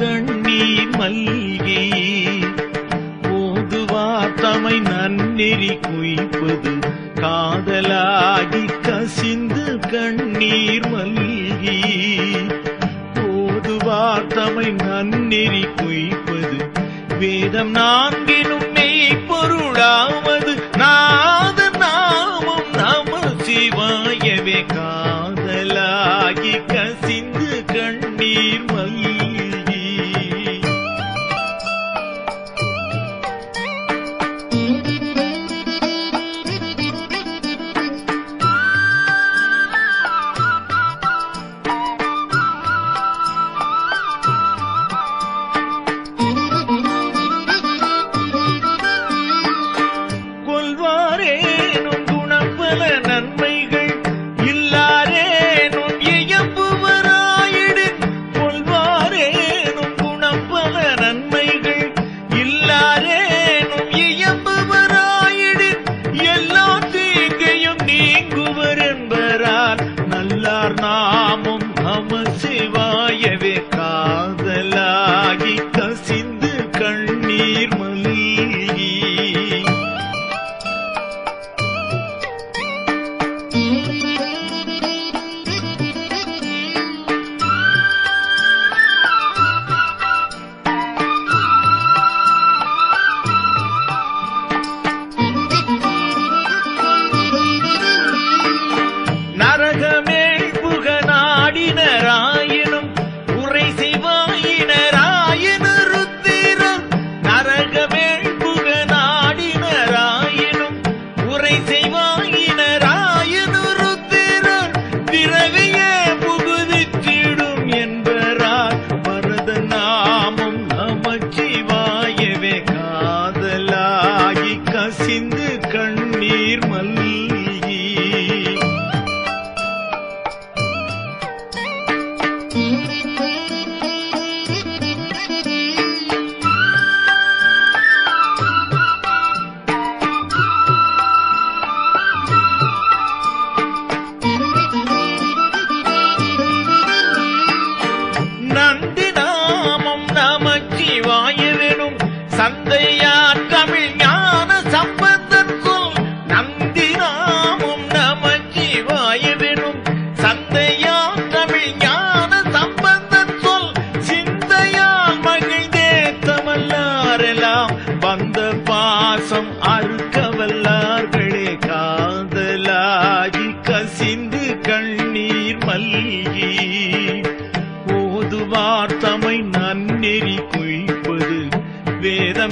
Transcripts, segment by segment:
கண்ணி மல்கி ஓதுவா தமை நன்னெறி குய்ப்பது காதலாகி கசிந்து கண்ணீர் மல்கி. ஓதுவா தமை நன்னெறி குய்ப்பது வேதம் நான்கினும் மெய்ப்பொருளாவது நாத நாமம் நம சிவாயவே கா Música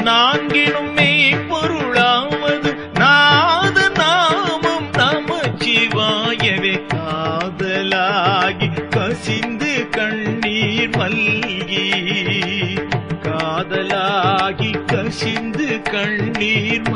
நான்கினும் மெய் பொருளாவது. நாத நாமம் நமச்சிவாயவே. காதலாகி கசிந்து கண்ணீர் மல்கி. காதலாகி கசிந்து கண்ணீர்